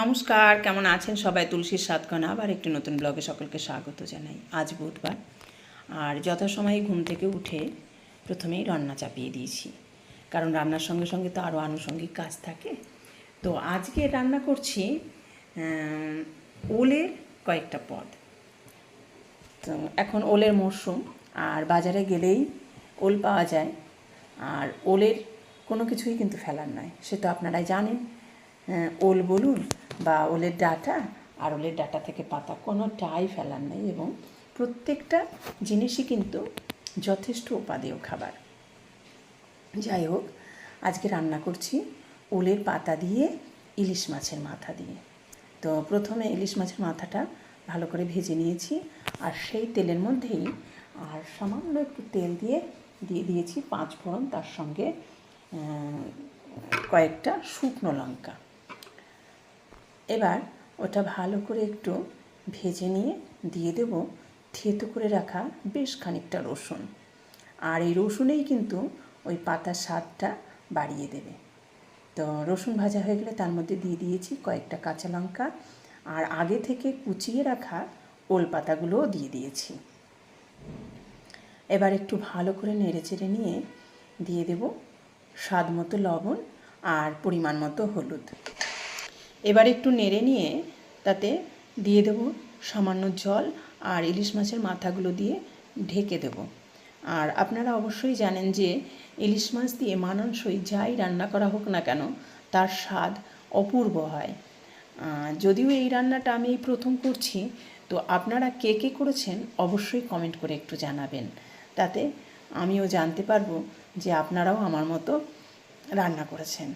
নমস্কার, কেমন আছেন সবাই? তুলসীর সাতকণা আবার একটি নতুন ব্লগে সকলকে স্বাগত জানাই। আজ বুধবার, আর যথাসময়ে ঘুম থেকে উঠে প্রথমেই রান্না চাপিয়ে দিয়েছি। কারণ রান্নার সঙ্গে সঙ্গে তো আরও আনুষঙ্গিক কাজ থাকে। তো আজকে রান্না করছি ওলের কয়েকটা পদ। তো এখন ওলের মরশুম আর বাজারে গেলেই ওল পাওয়া যায়। আর ওলের কোনো কিছুই কিন্তু ফেলার নয় সে তো আপনারাই জানেন। ওল বলুন বা ওলের ডাটা আর ওলের ডাটা থেকে পাতা কোনোটাই ফেলার নেই এবং প্রত্যেকটা জিনিসই কিন্তু যথেষ্ট উপাদেয় খাবার। যাই হোক, আজকে রান্না করছি ওলের পাতা দিয়ে ইলিশ মাছের মাথা দিয়ে। তো প্রথমে ইলিশ মাছের মাথাটা ভালো করে ভেজে নিয়েছি আর সেই তেলের মধ্যেই আর সামান্য একটু তেল দিয়ে দিয়ে দিয়েছি পাঁচ ফোড়ন তার সঙ্গে কয়েকটা শুকনো লঙ্কা। এবার ওটা ভালো করে একটু ভেজে নিয়ে দিয়ে দেব থেতো করে রাখা বেশ খানিকটা রসুন। আর এই রসুনেই কিন্তু ওই পাতার স্বাদটা বাড়িয়ে দেবে। তো রসুন ভাজা হয়ে গেলে তার মধ্যে দিয়ে দিয়েছি কয়েকটা কাঁচা লঙ্কা আর আগে থেকে কুচিয়ে রাখা ওল পাতাগুলোও দিয়ে দিয়েছি। এবার একটু ভালো করে নেড়ে চেড়ে নিয়ে দিয়ে দেব স্বাদ মতো লবণ আর পরিমাণ মতো হলুদ। এবার একটু নেড়ে নিয়ে তাতে দিয়ে দেব সামান্য জল আর ইলিশ মাছের মাথাগুলো দিয়ে ঢেকে দেব। আর আপনারা অবশ্যই জানেন যে ইলিশ মাছ দিয়ে মানানসই যাই রান্না করা হোক না কেন, তার স্বাদ অপূর্ব হয়। যদিও এই রান্নাটা আমি প্রথম করছি, তো আপনারা কে কে করেছেন অবশ্যই কমেন্ট করে একটু জানাবেন। তাতে আমিও জানতে পারব যে আপনারাও আমার মতো রান্না করেছেন।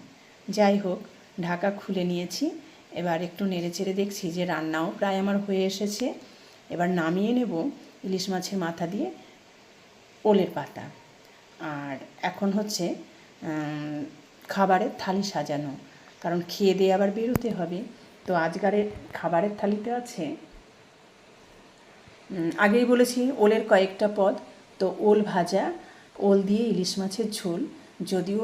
যাই হোক ঢাকা খুলে নিয়েছি। এবার একটু নেড়ে চেড়ে দেখছি যে রান্নাও প্রায় আমার হয়ে এসেছে। এবার নামিয়ে নেব ইলিশ মাছের মাথা দিয়ে ওলের পাতা। আর এখন হচ্ছে খাবারের থালি সাজানো। কারণ খেয়ে দিয়ে আবার বেরোতে হবে। তো আজকারের খাবারের থালিতে আছে আগেই বলেছি ওলের কয়েকটা পদ। তো ওল ভাজা, ওল দিয়ে ইলিশ মাছের ঝোল। যদিও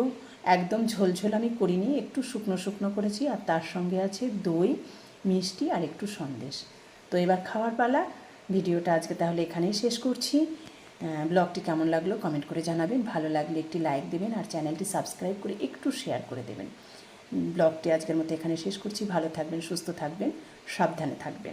একদম ঝোল ঝোল আমি করিনি, একটু শুকনো শুকনো করেছি আর তার সঙ্গে আছে দই, মিষ্টি আর একটু সন্দেশ। তো এবার খাওয়ার পালা, ভিডিওটা আজকে তাহলে এখানেই শেষ করছি। ব্লগটি কেমন লাগল কমেন্ট করে জানাবেন, ভালো লাগলে একটি লাইক দেবেন আর চ্যানেলটি সাবস্ক্রাইব করে একটু শেয়ার করে দেবেন। ব্লগটি আজকের মতো এখানে শেষ করছি, ভালো থাকবেন, সুস্থ থাকবেন, সাবধানে থাকবেন।